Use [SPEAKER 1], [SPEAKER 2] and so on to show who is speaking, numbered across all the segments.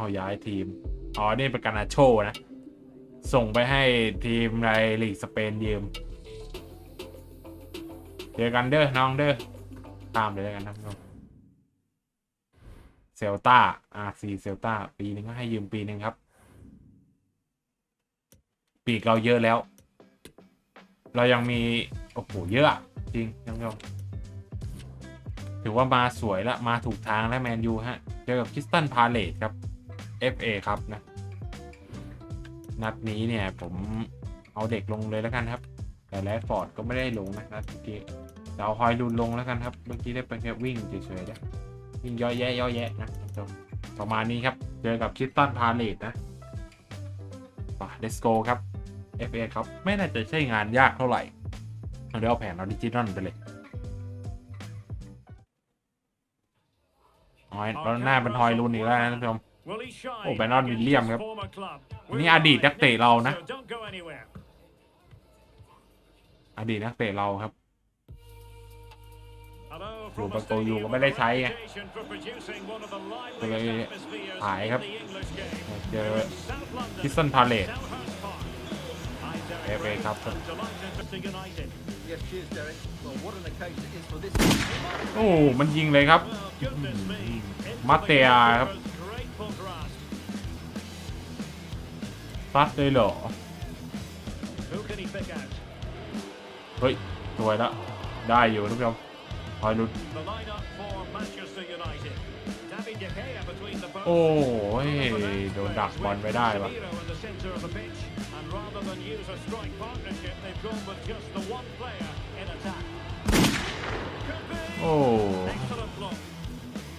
[SPEAKER 1] เอาย้ายทีม อ๋อ นี่เป็นการนาโชนะ ส่งไปให้ทีมในลีกสเปนยืมเจอกันเด้อน้องเด้อตามเลยแล้วกันนะครับเซลตาอาร์ซีเซลตาปีหนึงก็ให้ยืมปีหนึ่งครับ ปีกเราเยอะแล้ว เรายังมี โอ้โห เยอะ จริงท่านผู้ชมถือว่ามาสวยและมาถูกทางแล้วแมนยูฮะ เจอกับคิสตันพาเลตครับ FA ครับนะ นัดนี้เนี่ยผมเอาเด็กลงเลยแล้วกันครับ แต่แรดฟอร์ดก็ไม่ได้ลงนะนัดเมื่อกี้จะเอาฮอยลุนลงแล้วกันครับ เมื่อกี้ได้เป็นแค่วิ่งเฉยๆนะวิ่งย่อแย่ย่อแยะนะท่านผู้ชมประมาณนี้ครับ เจอกับคริสตันพาเลตนะป่ะ let's go ครับ FA ครับ ไม่น่าจะใช่งานยากเท่าไหร่เราเดี๋ยวเอาแผนออริจินอลไปเลยฮอยเราหน้าเป็นฮอยลุนอีกแล้วนะท่านผู้ชม
[SPEAKER 2] โอ้แบรนดอนวิลเลียมครับ
[SPEAKER 1] นี่อดีตนักเตะเรานะ
[SPEAKER 2] อ
[SPEAKER 1] อดีตนักเตะเราครับ
[SPEAKER 2] ยู่ประตูอยู่ก็ไม่ได้ใช้ไง
[SPEAKER 1] ก็เลยหายครับ เจอ
[SPEAKER 2] คิสตันพาเลต
[SPEAKER 1] FA ครับ
[SPEAKER 3] Yes, cheers, Derek. Well, what an occasion it is for this.
[SPEAKER 1] โอ้ มันยิงเลยครับ
[SPEAKER 2] มาเตะครับ
[SPEAKER 1] ซัดเลยเหรอ เฮ้ยสวยละ ได้อยู่ท่านผู้ชมคอยลุ้นโอ้ยโดนดักบอลไปได้ปะโอ้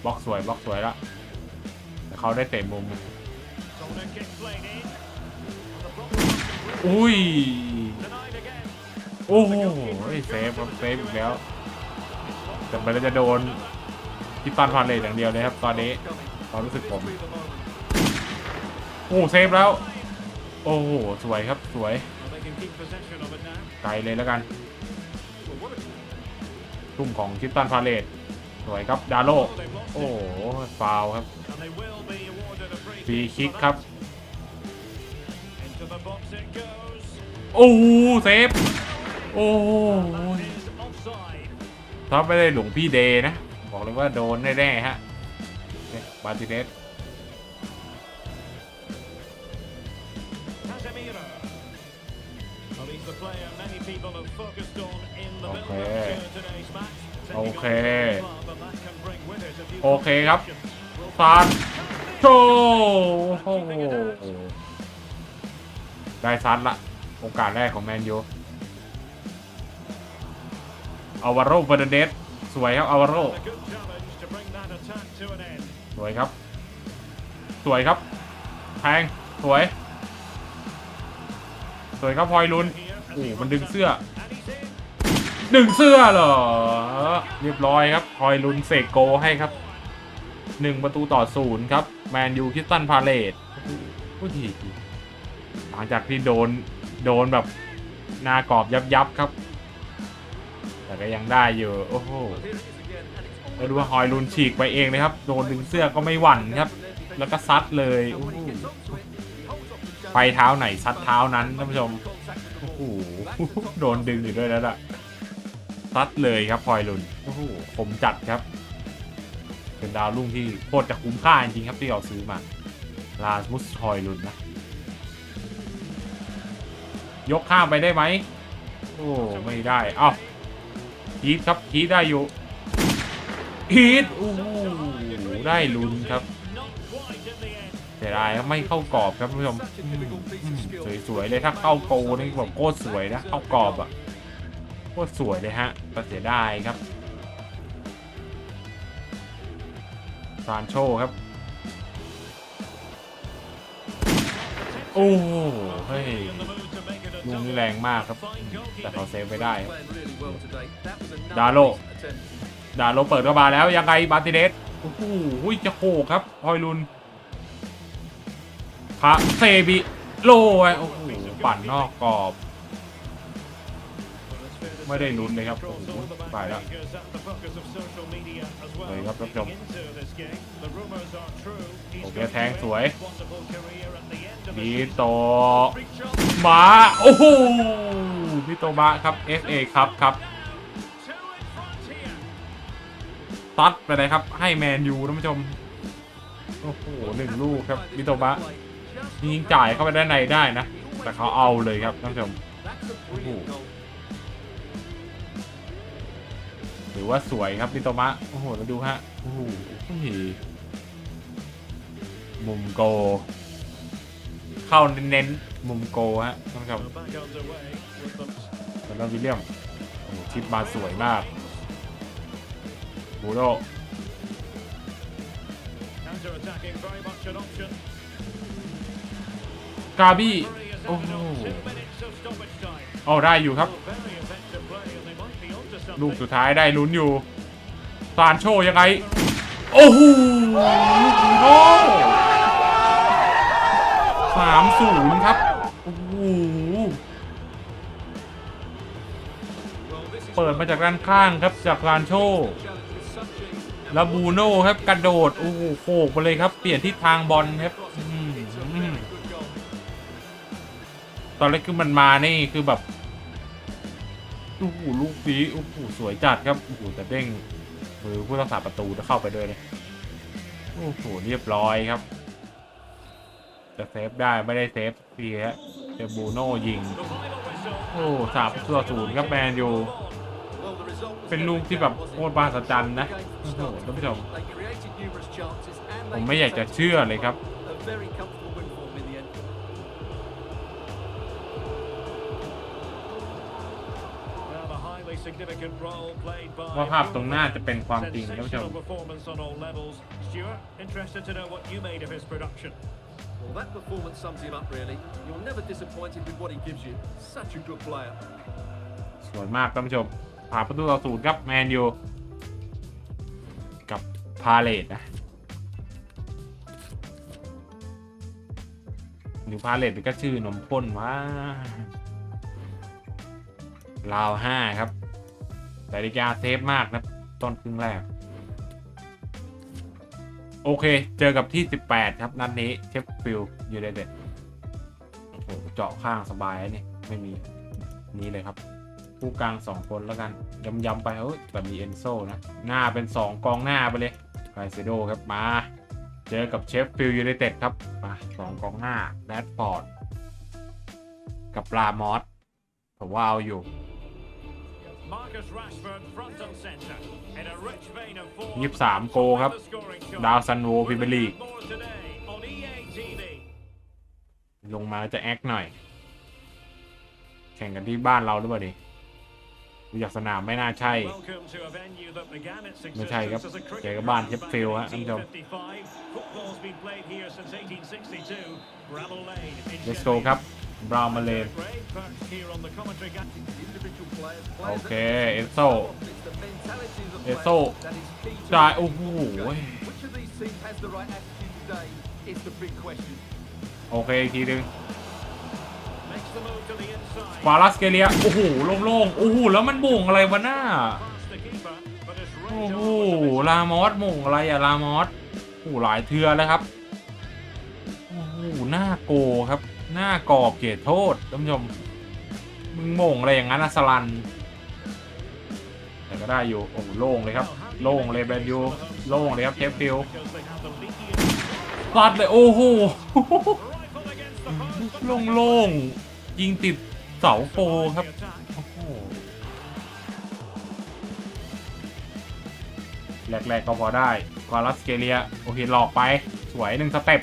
[SPEAKER 1] บล็อกสวยบล็อกสวยละ เขาได้เตะมุมอุ้ย โอ้โหเซฟครับเซฟอีกแล้ว แต่มันจะโดนทิปตันพาเลตอย่างเดียวเลยครับ ตอนนี้ความรู้สึกผม โอ้เซฟแล้ว โอ้โห สวยครับสวย ไกลเลยแล้วกัน ทุ่มของทิปตันพาเลต สวยครับดาโลโอ้โหฟาวครับฟรีคิกครับโอ้เซฟโอ้ถ้าไม่ได้หลวงพี่เดนะ บอกเลยว่าโดนแน่ๆฮะบาติเนสโอเค โอเค โอเคครับฟาดโชโอ้โหได้ซัดละ โอกาสแรกของแมนยูอาวาโรเฟอร์นันเดสสวยครับอาวาโรสวยครับ สวยครับแทงสวย สวยครับพลอยลุนโอ้มันดึงเสื้อ ดึงเสื้อเหรอ เรียบร้อยครับพลอยลุนเสกโกให้ครับหนึ่งประตูต่อศูนย์ครับ แมนยูคิสตันพาเลตผู้ทีหลังจากที่โดนโดนแบบหน้ากรอบยับยับครับ แต่ก็ยังได้อยู่ โอ้โหแล้วดูว่าฮอยลุนฉีกไปเองเลยครับ โดนดึงเสื้อก็ไม่หวั่นครับ แล้วก็ซัดเลยโอ้โหไปเท้าไหนซัดเท้านั้นท่านผู้ชม โอ้โห โดนดึงอยู่ด้วยแล้วล่ะ ซัดเลยครับพลอยลุนโอ้โหผมจัดครับ เป็นดาวรุ่งที่โคตรจะคุ้มค่าจริงๆครับที่เราซื้อมา ลาสมุสพลอยลุนนะ ยกข้ามไปได้ไหม โอ้ไม่ได้ เอ้าฮีทครับฮีทได้อยู่ฮีทโอ้โหได้ลุนครับเสียดายครับไม่เข้ากรอบครับท่านผู้ชม
[SPEAKER 3] Such a typical piece of skill.
[SPEAKER 1] สวยๆเลยถ้าเข้าโกนี่แบบโคตรสวยนะเข้ากรอบอะ โคตรสวยเลยฮะแต่เสียดายครับซานโชครับ โอ้เฮ้ยลูกนี้แรงมากครับ แต่เขาเซฟไปได้ครับ
[SPEAKER 3] Playing really well today. That was another
[SPEAKER 1] Dalo.
[SPEAKER 3] decent attempt.
[SPEAKER 1] ดาโลเปิดเข้ามาแล้ว ยังไงบาติเดสโอ้โหจะโขกครับพอยลุนพระเซบิโลโอ้โหปั่นนอกกรอบ ไม่ได้ลุ้นเลยครับโอ้โหไปแล้ว
[SPEAKER 2] เลยครับท่านผู้ชม
[SPEAKER 1] โอเคแทงสวยดีโตมาโอ้โหพี่โตมาครับ FA ครับครับตัดไปเลยครับ ให้แมนยูท่านผู้ชม โอ้โหหนึ่งลูกครับพี่โตมะยิงจ่ายเข้าไปด้านในได้นะ แต่เขาเอาเลยครับท่านผู้ชม
[SPEAKER 3] That's a brilliant goal.
[SPEAKER 1] หรือว่าสวยครับพี่โตมะโอ้โหเราดูฮะโอ้โหมุมโก เข้าเน้นๆมุมโกฮะท่านผู้ชมแล้ววิลเลียมโอ้โหชิปมาสวยมากบูโดกาบี้โอ้โหเอาได้อยู่ครับ ลูกสุดท้ายได้ลุ้นอยู่ซานโชยังไง โอ้โหลูกบูโดสามศูนย์ครับ โอ้โห เปิดมาจากด้านข้างครับจากลานโชแล้วบูโน่ครับกระโดด โอ้โหโขกไปเลยครับ เปลี่ยนทิศทางบอลครับตอนแรกคือมันมานี่คือแบบ โอ้โหลูกนี้โอ้โหสวยจัดครับโอ้โหแต่เด้งมือผู้รักษาประตูจะเข้าไปด้วยเลยโอ้โหเรียบร้อยครับ จะเซฟได้ไม่ได้เซฟดีฮะเจบูโน่ยิง โอ้สามตัวศูนย์ครับแมนยูเป็นลูกที่แบบโคตรบาสจันนะโอ้โหท่านผู้ชมผมไม่อยากจะเชื่อเลยครับ ว่าภาพตรงหน้าจะเป็นความจริงท่านผู้ชม
[SPEAKER 2] Sensational performance on all levels. Stuart, interested to know what you made of his production.
[SPEAKER 3] Well, that performance sums him up, really. You're never disappointed with what he gives you. Such a good player.
[SPEAKER 1] สวยมากท่านผู้ชมผ่าประตูต่อศูนย์ครับแมนยูกับพาเลตนะหรือพาเลตเป็นก็ชื่อนมข้นว่าลาวห้าครับ แต่ดิกาเซฟมากนะต้นครึ่งแรก โอเค เจอกับที่ 18 ครับ นัดนี้เชฟฟิลด์ยูไนเต็ดโอ้โหเจาะข้างสบายนี่ไม่มีนี้เลยครับผู้กลาง 2 คนแล้วกันย้ำๆไปเฮ้ยแต่มีเอนโซนะ หน้าเป็น 2 กองหน้าไปเลยไคเซโดครับมา เจอกับเชฟฟิลด์ยูไนเต็ดครับมาสองกองหน้าแรดฟอร์ดกับลามอสผมว่าเอาอยู่
[SPEAKER 2] Marcus Rashford front and centre in a rich vein of form.
[SPEAKER 1] 23โกครับ ดาวซันโวพรีเมียร์ลีก
[SPEAKER 2] More today on EA TV.
[SPEAKER 1] ลงมาจะแอคหน่อย แข่งกันที่บ้านเราหรือเปล่าดิดูจากสนามไม่น่าใช่
[SPEAKER 2] Welcome to a venue that began its
[SPEAKER 1] ไม่ใช่ครับ
[SPEAKER 2] existence as a
[SPEAKER 1] เจอ
[SPEAKER 2] cricket
[SPEAKER 1] กับบ้าน
[SPEAKER 2] ground
[SPEAKER 1] เชฟฟิลด์ฮะ
[SPEAKER 2] in
[SPEAKER 1] ท่านผู้ชม
[SPEAKER 2] 1855. Football's been played here since 1862. Bramall Lane in
[SPEAKER 1] Let's go ครับ บราเมาเลนโอเค เอโซเอโซจ่ายโอ้โหโอเค อีกทีนึ่งฟาลัสเกเลีย โอ้โห โล่งๆ โอ้โห แล้วมันบ่งอะไรวะหน้า โอ้โห ลามอสบ่งอะไรอะลามอสโอ้หลายเทือแล้วครับ โอ้โห หน้าโกครับ หน้ากรอบเขตโทษท่านผู้ชม มึงโมงอะไรอย่างนั้นอะสลัน แต่ก็ได้อยู่ โอ้โหโล่งเลยครับ โล่งเลยแบนยูโล่งเลยครับเชฟฟิลด์
[SPEAKER 2] because they have the leaky
[SPEAKER 1] ซัดเลย โอ้โห
[SPEAKER 2] rifle against the post. but
[SPEAKER 1] โล่งยิงติดเสาโฟครับ โอ้โหแรกๆก็พอได้กวาลัสเกเลีย โอเคหลอกไป สวยหนึ่งสเต็ป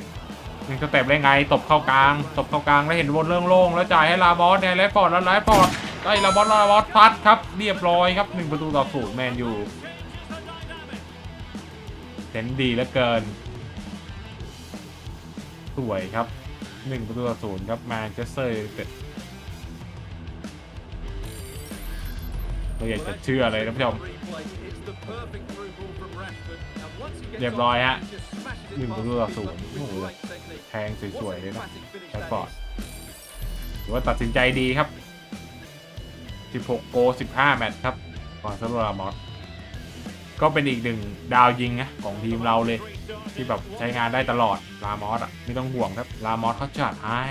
[SPEAKER 1] หนึ่งสเต็ปได้ไงตบเข้ากลางตบเข้ากลางแล้วเห็นบนเรื่องโล่งแล้วจ่ายให้ลาบอสเนี่ยไลฟอร์ดแล้วไลฟอร์ดได้ลาบอสลาบอสพัดครับเรียบร้อยครับหนึ่งประตูต่อศูนย์แมนยูเซนดีเหลือเกิน สวยครับหนึ่งประตูต่อศูนย์ครับแมนเชสเตอร์ ไนเราอยากจะเชื่อเลยท่านผู้ชม เรียบร้อยฮะหนึ่งประตูต่อศูนย์โอ้โหแทงสวยๆเลยนะแรด
[SPEAKER 3] that
[SPEAKER 1] ฟอร์ดถือว่าตัดสินใจดีครับ 16 โก 15 แมตช์ครับก่อนซาโรลามอสก็เป็นอีกหนึ่งดาวยิงนะของทีมเราเลย ที่แบบใช้งานได้ตลอดลามอสอะไม่ต้องห่วงครับลามอสเขาจัดให้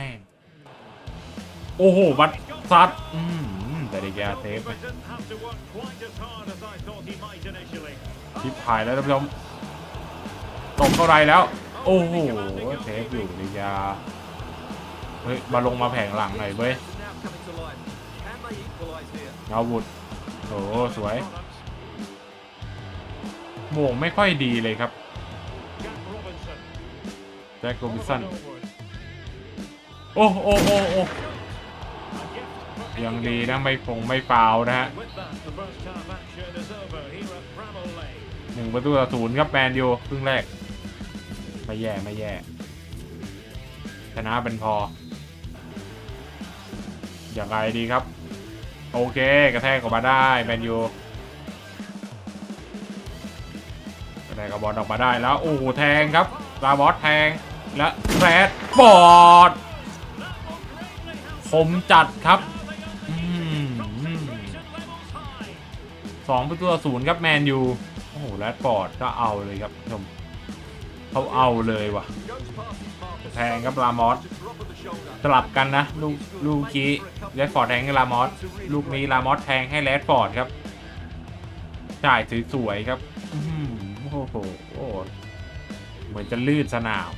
[SPEAKER 1] โอ้โหบัดซัดอืม แต่เด็กแกเซฟ
[SPEAKER 2] But didn't have to work quite as hard as I thought he might initially.
[SPEAKER 1] ชิปหายแล้วท่านผู้ชมตกเท่าไรแล้ว โอ้โหเซฟอยู่เด็กแกเฮ้ยมาลงมาแผงหลังหน่อยเว้ย
[SPEAKER 3] Now coming to life. Can they equalise here?
[SPEAKER 1] เงาบุดโอ้โหสวย
[SPEAKER 2] Products.
[SPEAKER 1] โมงไม่ค่อยดีเลยครับ
[SPEAKER 2] Jack Robinson.
[SPEAKER 1] แจ็คโรบินสัน
[SPEAKER 2] Oliver Norwood.
[SPEAKER 1] โอ้โอ้โอ้โอ้
[SPEAKER 2] A gift for
[SPEAKER 1] ยังดีนะไม่ฟงไม่ฟาวนะฮะหนึ่งประตูต่อศูนย์ครับแมนยูครึ่งแรก ไม่แย่ไม่แย่ ชนะเป็นพอ อย่างไรดีครับ โอเคกระแทกออกมาได้แมนยูกระแทกกับบอลออกมาได้แล้ว โอ้โหแทงครับลาบอสแทงและแรดบอดคมจัดครับ 2ประตูศูนย์ครับแมนยูโอ้โหแรดฟอร์ดก็เอาเลยครับชมเขาเอาเลยว่ะแทงครับลามอสสลับกันนะ ลูกลูกกี้แรดฟอร์ดแทงให้ลามอสลูกนี้ลามอสแทงให้แรดฟอร์ดครับจ่ายสวยครับโอ้โหเหมือนจะลื่นสนาม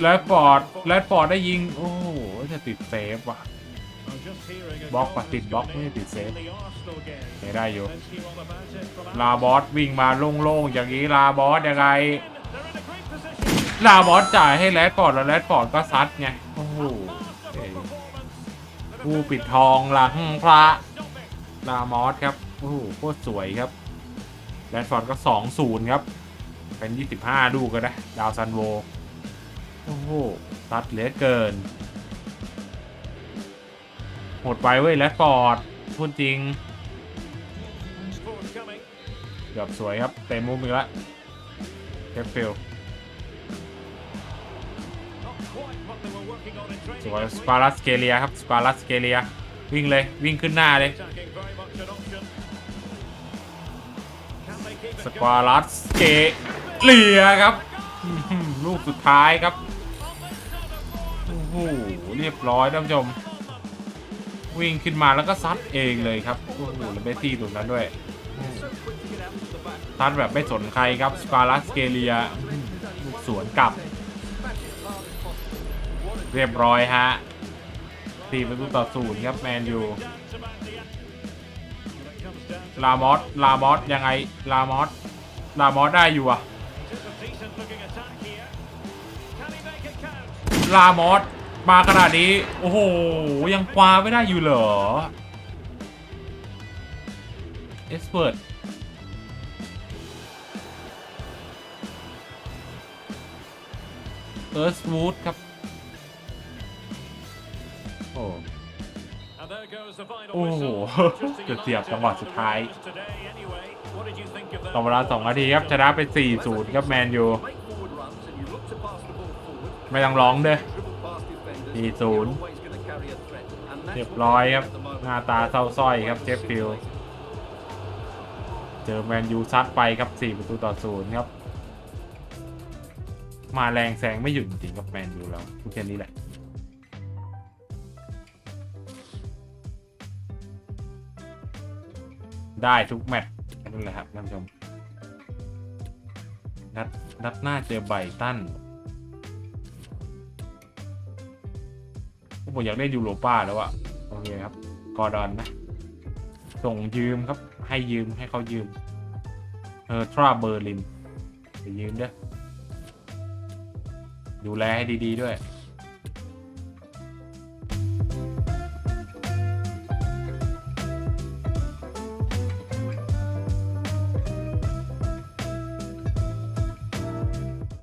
[SPEAKER 1] แรดฟอร์ดแรดฟอร์ดได้ยิง โอ้โหจะติดเซฟว่ะ บล็อก
[SPEAKER 2] goal
[SPEAKER 1] ปะติดบล็อกไม่ติดเซฟไม่ได้อยู่ ลาบอสวิ่งมาโล่งๆอย่างนี้ลาบอสยังไง ลาบอสจ่ายให้แรดฟอร์ดแล้วแรดฟอร์ดก็ซัดไง โอ้โหผู้ปิดทองหลังพระ ลามอสครับ โอ้โหโคตรสวยครับแรดฟอร์ดก็ 2-0 ครับ เป็น 25 ลูกก็ได้ ดาวซันโว โอ้โหซัดเหลือเกิน หมดไปเว้ยแรดฟอร์ดพูดจริงเกือบสวยครับเต็มมุมอีกแล้วเทปฟิลสวยสปารัสเกเลียครับสปารัสเกเลียวิ่งเลยวิ่งขึ้นหน้าเลยส
[SPEAKER 2] it
[SPEAKER 1] ควารัสเกเลียครับลูกสุดท้ายครับโอ้โหเรียบร้อยท่านผู้ชม วิ่งขึ้นมาแล้วก็ซัดเองเลยครับโอ้โหแล้วเบสซี่ตรงนั้นด้วยซัดแบบไม่สนใครครับสปารัสเกเลียสวนกลับ เรียบร้อยฮะสี่ประตูต่อศูนย์ครับแมนยูลามอสลามอสยังไงลามอสลามอสได้อยู่อะลามอส มาขนาดนี้ โอ้โห ยังคว้าไม่ได้อยู่เหรอ เอสเวิร์ดเอิร์ธวูดครับโอ้โหเกือบเสียบจังหวะสุดท้ายต่อเวลาสองนาทีครับ ชนะไป4-0 ครับแมนยู ไม่ต้องร้องเด้อ สี่ศูนย์เรียบร้อยครับ หน้าตาเศร้าสร้อยครับเจฟฟิลด์เจอแมนยูซัดไปครับ4ประตูต่อศูนย์ครับ มาแรงแซงไม่หยุดจริงๆครับแมนยูเราทุกแค่นี้แหละได้ทุกแมตช์นั่นแหละครับท่านผู้ชมนัดนัดหน้าเจอไบตัน ผมอยากเล่นยูโรป้าแล้วอะโอเคครับ กอร์ดอนนะ ส่งยืมครับ ให้ยืมให้เขายืม เออทราเบอร์ลินไปยืมเด้อดูแลให้ดี ๆ ด้วย